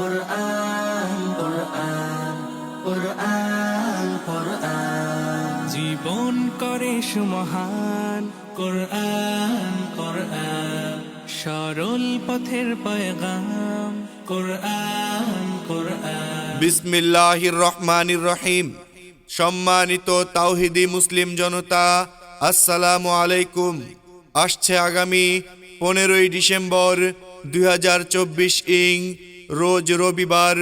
কোরআন কোরআন কোরআন কোরআন জীবন করে সুমহান কোরআন কোরআন সরল পথের পয়গাম কোরআন কোরআন বিসমিল্লাহির রহমানির রহিম। সম্মানিত তাওহিদি মুসলিম জনতা আসসালামু আলাইকুম। আসছে আগামী পনেরোই ডিসেম্বর দুই হাজার চব্বিশ ইং রোজ রবিবার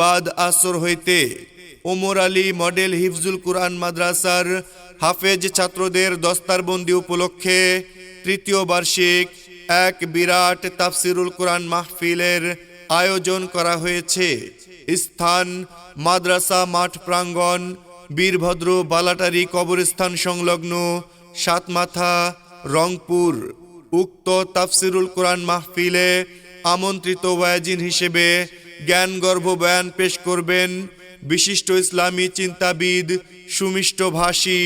বাদ আসর হইতে ওমর আলী মডেল হিফজুল কুরআন মাদ্রাসার হাফেজ ছাত্রদের দস্তারবন্দি উপলক্ষে তৃতীয় বার্ষিক এক বিরাট তাফসিরুল কোরআন মাহফিলের আয়োজন করা হয়েছে। স্থান মাদ্রাসা মাঠ প্রাঙ্গণ, বীরভদ্র বালাটারি কবরস্থান সংলগ্ন সাতমাথা রংপুর। উক্ত তাফসিরুল কোরআন মাহফিলে আমন্ত্রিত ওয়াজিন হিসেবে জ্ঞানগর্ভ বয়ান পেশ করবেন বিশিষ্ট ইসলামী চিন্তাবিদ, সুমিষ্ট ভাষী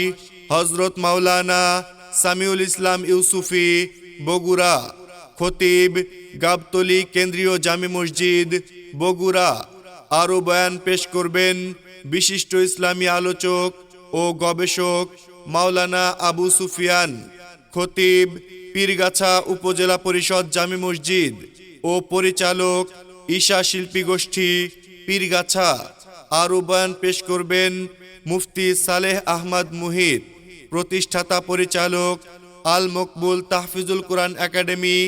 হজরত মাওলানা সামিউল ইসলাম ইউসুফি বগুড়া, খতিব গাবতলি কেন্দ্রীয় জামি মসজিদ বগুড়া। আরও বয়ান পেশ করবেন বিশিষ্ট ইসলামী আলোচক ও গবেষক মাওলানা আবু সুফিয়ান, খতিব পীরগাছা উপজেলা পরিষদ জামি মসজিদ। ও পরিচালক ঈশা শিল্পী গোষ্ঠী পীরগাছা আরও বয়ান পেশ করবেন মুফতি সালেহ আহমদ মুহিত। প্রতিষ্ঠাতা পরিচালক আল মকবুল তাহফিজুল কোরআন একাডেমি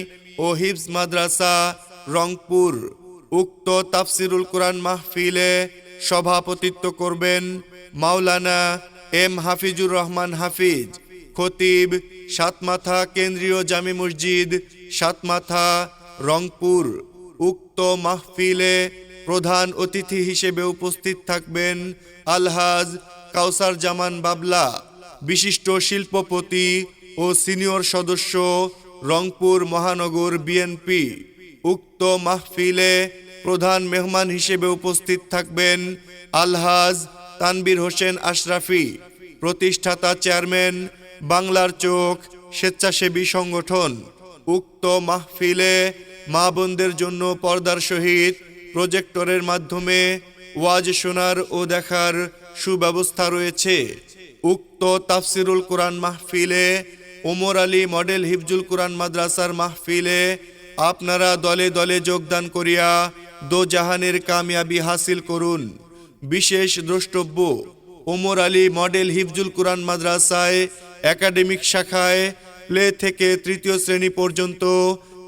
ও হিফজ মাদ্রাসা রংপুর। উক্ত তাফসিরুল কোরআন মাহফিলে সভাপতিত্ব করবেন মাওলানা এম হাফিজুর রহমান হাফিজ। খতিব সাতমাথা কেন্দ্রীয় জামি মসজিদ সাতমাথা রংপুর উক্ত মাহফিলে প্রধান অতিথি হিসেবে উপস্থিত থাকবেন আলহাজ কাউসার জামান বাবলা, বিশিষ্ট শিল্পপতি ও সিনিয়র সদস্য রংপুর মহানগর বিএনপি উক্ত মাহফিলে প্রধান মেহমান হিসেবে উপস্থিত থাকবেন আলহাজ তানবির হোসেন আশরাফি, প্রতিষ্ঠাতা চেয়ারম্যান, বাংলার চোখ স্বেচ্ছাসেবী সংগঠন। উক্ত মাহফিলে মা বোনদের জন্য পর্দার সহিত প্রজেক্টরের মাধ্যমে ওয়াজ শোনার ও দেখার সুব্যবস্থা রয়েছে। উক্ত তাফসিরুল কোরআন মাহফিলে ওমর আলী মডেল হিফজুল কোরআন মাদ্রাসার মাহফিলে আপনারা দলে দলে যোগদান করিয়া দো জাহানের কামিয়াবি হাসিল করুন। বিশেষ দ্রষ্টব্য, ওমর আলী মডেল হিফজুল কোরআন মাদ্রাসায় একাডেমিক শাখায় প্লে থেকে তৃতীয় শ্রেণি পর্যন্ত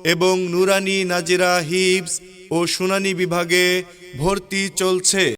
এবং নুরানি নাজিরা হিবস ও শুনানি বিভাগে ভর্তি চলছে।